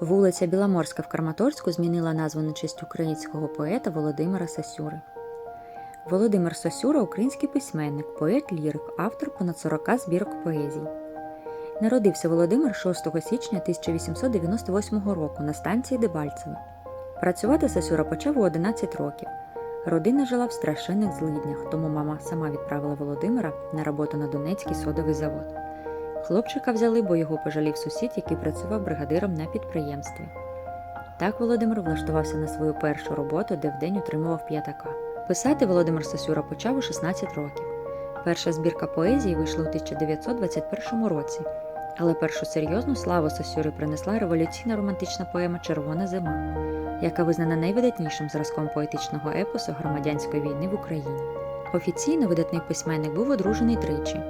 Вулиця Біломорська в Краматорську змінила назву на честь українського поета Володимира Сасюри. Володимир Сосюра український письменник, поет-лірик, автор понад 40 збірок поезій. Народився Володимир 6 січня 1898 року на станції Дебальцеве. Працювати Сосюра почав у 11 років. Родина жила в страшенних злиднях, тому мама сама відправила Володимира на роботу на Донецький содовий завод. Хлопчика взяли, бо його пожалів сусід, який працював бригадиром на підприємстві. Так Володимир влаштувався на свою першу роботу, де вдень отримував п'ятака. Писати Володимир Сосюра почав у 16 років. Перша збірка поезії вийшла у 1921 році, але першу серйозну славу Сосюри принесла революційна романтична поема Червона зима, яка визнана найвидатнішим зразком поетичного епосу громадянської війни в Україні. Офіційно видатний письменник був одружений тричі.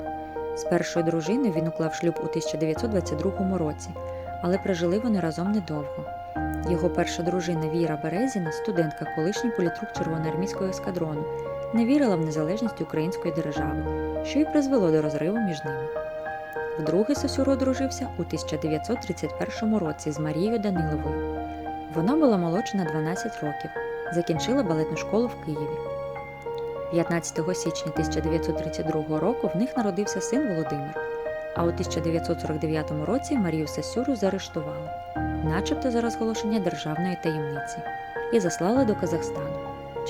З першою дружиною він уклав шлюб у 1922 році, але прожили вони разом недовго. Його перша дружина Віра Березіна, студентка, колишній політрук Червоноармійського ескадрону, не вірила в незалежність української держави, що й призвело до розриву між ними. Вдруге Сосюро одружився у 1931 році з Марією Даниловою. Вона була молодша на 12 років, закінчила балетну школу в Києві. 15 січня 1932 року в них народився син Володимир, а у 1949 році Марію Сасюру заарештували, начебто за розголошення державної таємниці, і заслали до Казахстану.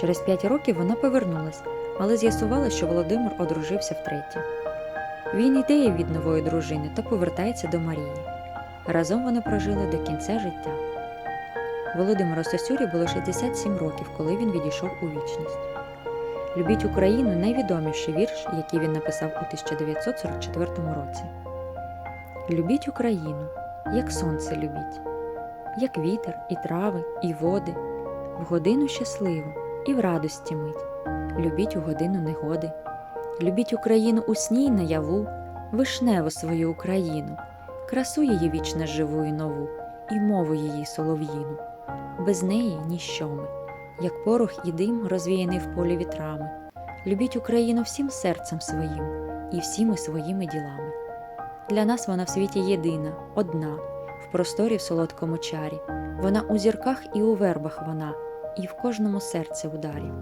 Через 5 років вона повернулась, але з'ясувала, що Володимир одружився втретє. Він йде від нової дружини та повертається до Марії. Разом вони прожили до кінця життя. Володимиру Сосюрі було 67 років, коли він відійшов у вічність. Любіть Україну найвідоміший вірш, який він написав у 1944 році. Любіть Україну, як сонце любіть, як вітер, і трави, і води, в годину щасливу і в радості мить. Любіть у годину негоди. Любіть Україну у сні й наяву, вишневу свою Україну, красу її вічно живу і нову, і мову її солов'їну. Без неї ніщо ми як порох і дим, розвіяний в полі вітрами. Любіть Україну всім серцем своїм і всіми своїми ділами. Для нас вона в світі єдина, одна, в просторі в солодкому чарі. Вона у зірках і у вербах вона, і в кожному серці ударі.